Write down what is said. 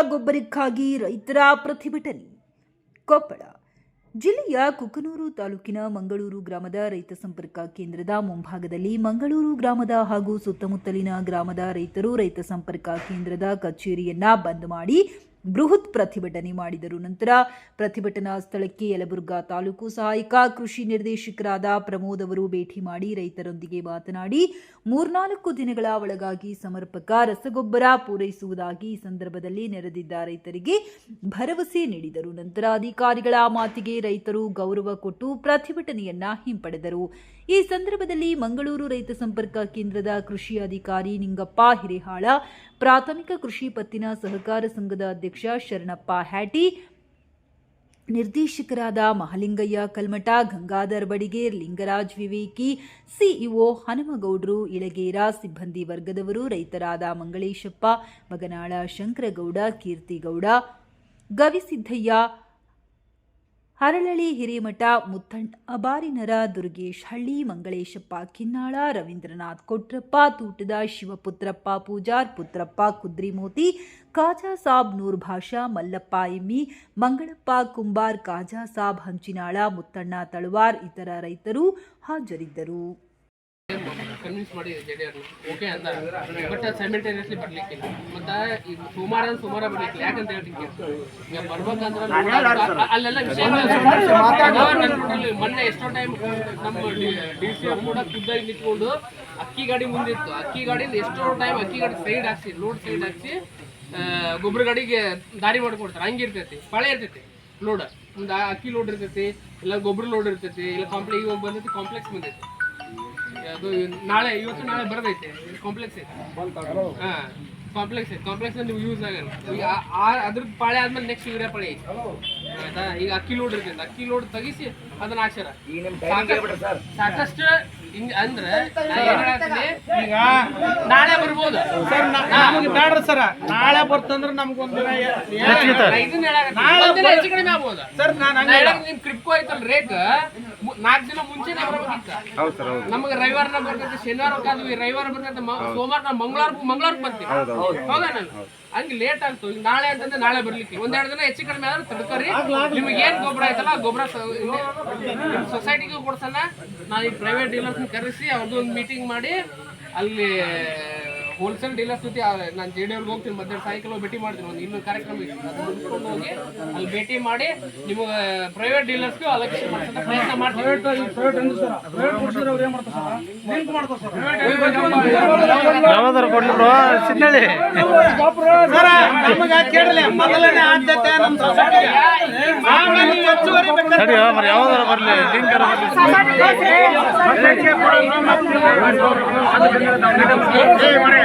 ರಸಗೊಬ್ಬರಕ್ಕಾಗಿ ರೈತರ ಪ್ರತಿಭಟನೆ. ಕೊಪ್ಪಳ ಜಿಲ್ಲೆಯ ಕುಕನೂರು ತಾಲೂಕಿನ ಮಂಗಳೂರು ಗ್ರಾಮದ ರೈತ ಸಂಪರ್ಕ ಕೇಂದ್ರದ ಮುಂಭಾಗದಲ್ಲಿ ಮಂಗಳೂರು ಗ್ರಾಮದ ಹಾಗೂ ಸುತ್ತಮುತ್ತಲಿನ ಗ್ರಾಮದ ರೈತರು ರೈತ ಸಂಪರ್ಕ ಕೇಂದ್ರದ ಕಚೇರಿಯನ್ನ ಬಂದ್ ಮಾಡಿ ಬೃಹತ್ ಪ್ರತಿಭಟನೆ ಮಾಡಿದರು. ನಂತರ ಪ್ರತಿಭಟನಾ ಸ್ಥಳಕ್ಕೆ ಯಲಬುರ್ಗಾ ತಾಲೂಕು ಸಹಾಯಕ ಕೃಷಿ ನಿರ್ದೇಶಕರಾದ ಪ್ರಮೋದ್ ಅವರು ಭೇಟಿ ಮಾಡಿ ರೈತರೊಂದಿಗೆ ಮಾತನಾಡಿ, ಮೂರ್ನಾಲ್ಕು ದಿನಗಳ ಒಳಗಾಗಿ ಸಮರ್ಪಕ ರಸಗೊಬ್ಬರ ಪೂರೈಸುವುದಾಗಿ ಈ ಸಂದರ್ಭದಲ್ಲಿ ನೆರೆದಿದ್ದ ರೈತರಿಗೆ ಭರವಸೆ ನೀಡಿದರು. ನಂತರ ಅಧಿಕಾರಿಗಳ ಮಾತಿಗೆ ರೈತರು ಗೌರವ ಕೊಟ್ಟು ಪ್ರತಿಭಟನೆಯನ್ನ ಹಿಂಪಡೆದರು. ಈ ಸಂದರ್ಭದಲ್ಲಿ ಮಂಗಳೂರು ರೈತ ಸಂಪರ್ಕ ಕೇಂದ್ರದ ಕೃಷಿ ಅಧಿಕಾರಿ ನಿಂಗಪ್ಪ ಹಿರೇಹಾಳ, ಪ್ರಾಥಮಿಕ ಕೃಷಿ ಪತ್ತಿನ ಸಹಕಾರ ಸಂಘದ ಅಧ್ಯಕ್ಷ ಶರಣಪ್ಪ ಹ್ಯಾಟಿ, ನಿರ್ದೇಶಕರಾದ ಮಹಲಿಂಗಯ್ಯ ಕಲ್ಮಠ, ಗಂಗಾಧರ್ ಬಡಿಗೇರ್, ಲಿಂಗರಾಜ್ ವಿವೇಕಿ, ಸಿಇಒ ಹನುಮಗೌಡರು, ಇಳಗೇರ ಸಿಬ್ಬಂದಿ ವರ್ಗದವರು, ರೈತರಾದ ಮಂಗಳೇಶಪ್ಪ, ಮಗನಾಳ ಶಂಕರಗೌಡ, ಕೀರ್ತಿಗೌಡ ಗವಿಸಿದ್ದಯ್ಯ ಹರಳಳಿ ಹಿರೇಮಠ ಮುತ್ತಣ್ಣ ಅಬಾರಿನರ ದುರ್ಗೇಶ್ ಹಳ್ಳಿ ಮಂಗಳೇಶಪ್ಪ ಕಿನ್ನಾಳ ರವೀಂದ್ರನಾಥ್ ಕೊಟ್ರಪ್ಪ ತೂಟದ ಶಿವಪುತ್ರಪ್ಪ ಪೂಜಾರ್ ಪುತ್ರಪ್ಪ ಕುದ್ರಿಮೋತಿ ಕಾಜಾ ಸಾಬ್ ನೂರ್ ಭಾಷಾ ಮಲ್ಲಪ್ಪ ಎಮ್ಮಿ ಮಂಗಳಪ್ಪ ಕುಂಬಾರ್ ಕಾಜಾ ಸಾಬ್ ಹಂಚಿನಾಳ ಮುತ್ತಣ್ಣ ತಳವಾರ್ ಇತರ ರೈತರು ಹಾಜರಿದ್ದರು. ಕನ್ವಿನ್ಸ್ ಮಾಡಿ ಜೆಡಿಆರ್ನ ಓಕೆ ಅಂತ. ಬಟ್ ಸೈಮಿಲ್ಟೇನಿಯಸ್ಲಿ ಬರ್ಲಿಕ್ಕಿಲ್ಲ. ಮತ್ತೆ ಈಗ ಸೋಮವಾರ ಅಂದ್ರೆ ಸೋಮವಾರ ಬರ್ಲಿಕ್ಕಿಲ್ಲ. ಯಾಕಂತ ಹೇಳ್ತೀನಿ ಈಗ ಬರ್ಬೇಕಂದ್ರೆ ಅಲ್ಲೆಲ್ಲ ವಿಷಯ ಮೊನ್ನೆ ಎಷ್ಟೋ ಟೈಮ್ ನಮ್ಮ ಡಿ ಸಿ ಅವ್ರು ಕೂಡ ಖುದ್ದಾಗಿ ನಿಂತ್ಕೊಂಡು ಅಕ್ಕಿ ಗಾಡಿ ಮುಂದಿತ್ತು. ಅಕ್ಕಿ ಗಾಡಿ ಎಷ್ಟೋ ಟೈಮ್ ಅಕ್ಕಿ ಗಾಡಿ ಸೈಡ್ ಹಾಕ್ಸಿ ಲೋಡ್ ಸೈಡ್ ಹಾಕ್ಸಿ ಗೊಬ್ಬರ ಗಾಡಿಗೆ ದಾರಿ ಮಾಡ್ಕೊಡ್ತಾರೆ. ಹಂಗಿರ್ತೈತಿ ಪಳೆ ಇರ್ತೈತಿ ಲೋಡ್ ಒಂದು ಅಕ್ಕಿ ಲೋಡ್ ಇರ್ತೈತಿ ಇಲ್ಲ ಗೊಬ್ಬರ ಲೋಡ್ ಇರ್ತೈತಿ ಇಲ್ಲ ಕಾಂಪ್ಲೆಕ್ಸ್ ಈಗ ಬಂದೈತಿ ಕಾಂಪ್ಲೆಕ್ಸ್ ಬಂದೈತಿ ಅದು ನಾಳೆ ಇವತ್ತು ನಾಳೆ ಬರದೈತೆ. ಕಾಂಪ್ಲೆಕ್ಸ್ ಐತೆ. ಹಾ ಕಾಂಪ್ಲೆಕ್ಸ್ ಐತೆ. ಕಾಂಪ್ಲೆಕ್ಸ್ ನೀವು ಯೂಸ್ ಆಗಲ್ಲ. ಈಗ ಅದ್ರದ್ದು ಪಾಳೆ ಆದ್ಮೇಲೆ ನೆಕ್ಸ್ಟ್ ಯೂರಿಯಾ ಪಾಳೆ ಐತೆ. ಆಯ್ತಾ ಈಗ ಅಕ್ಕಿ ಲೋಡ್ ಇರ್ತೈತೆ ಅಕ್ಕಿ ಲೋಡ್ ತೆಗಿಸಿ ಅದನ್ನ ಹಾಕ್ಸ್ಯಾರ. ಸಾಕಷ್ಟು- ಹಿಂಗ ಅಂದ್ರೆ ಈಗ ನಾಳೆ ಬರ್ಬೋದು. ಸರ್ ನಮಗೆ ಬೇಡ್ರಿ ಸರ್. ನಾಳೆ ಬರ್ತಂದ್ರೆ ನಮ್ಗೊಂದು ಇದನ್ನ ಹೆಚ್ಚು ಕಡಿಮೆ ಆಗ್ಬೋದು. ಸರ್ ನಾನು ನಿಮ್ ಕ್ರಿಪ್ಕೋ ಐತಲ್ ರೇಟ್ ನಾಲ್ಕು ದಿನ ಮುಂಚೆನೆ ಹೌದು ನಮಗೆ ರವಿವಾರ ಬರ್ತೈತೆ ಶನಿವಾರ ಕಾದ್ವಿ ರವಿವಾರ ಬರ್ತೈತೆ ಮ- ಸೋಮವಾರ ನಾವು ಮಂಗಳವಾರ ಮಂಗಳವಾರ ಬರ್ತೀವಿ. ಹೌದಾ ನಾನು? ಹಂಗೆ ಲೇಟ್ ಆಗ್ತು. ಈಗ ನಾಳೆ ಅಂತಂದ್ರೆ ನಾಳೆ ಬರ್ಲಿಕ್ಕೆ. ಒಂದೆರಡು ದಿನ ಹೆಚ್ಚು ಕಡಿಮೆ ಆದ್ರೆ ತಡ್ಕರಿ. ನಿಮ್ಗೆ ಏನ್ ಗೊಬ್ಬರ ಆಯ್ತಲ್ಲ ಆ ಗೊಬ್ಬರ ಸೊಸೈಟಿಗೂ ಕೊಡ್ಸಣ. ನಾನು ಈ ಪ್ರೈವೇಟ್ ಡೀಲರ್ಸ್ ಕರೆಸಿ ಅವ್ರದ್ದು ಒಂದು ಮೀಟಿಂಗ್ ಮಾಡಿ ಅಲ್ಲಿ ಹೋಲ್ಸೇಲ್ ಡೀಲರ್ಸ್ ಜೊತೆ ನಾನು ಜೆ ಡಿ ಅವ್ರಿಗೆ ಹೋಗ್ತೀನಿ ಮಧ್ಯಾಹ್ನ ಸಾಯಂಕಾಲ ಭೇಟಿ ಮಾಡ್ತೀನಿ ಒಂದು ಇನ್ನೊಂದು ಕಾರ್ಯಕ್ರಮ ಇದೆ ಮುಗಿಸ್ಕೊಂಡು ಹೋಗಿ ಅಲ್ಲಿ ಭೇಟಿ ಮಾಡಿ ನಿಮಗೆ ಪ್ರೈವೇಟ್ ಡೀಲರ್ಸ್ಗೂ ಅಲಕ್ಷ ಮಾಡ್ಸೋಕೆ ಪ್ರಯತ್ನ ಮಾಡ್ತೀನಿ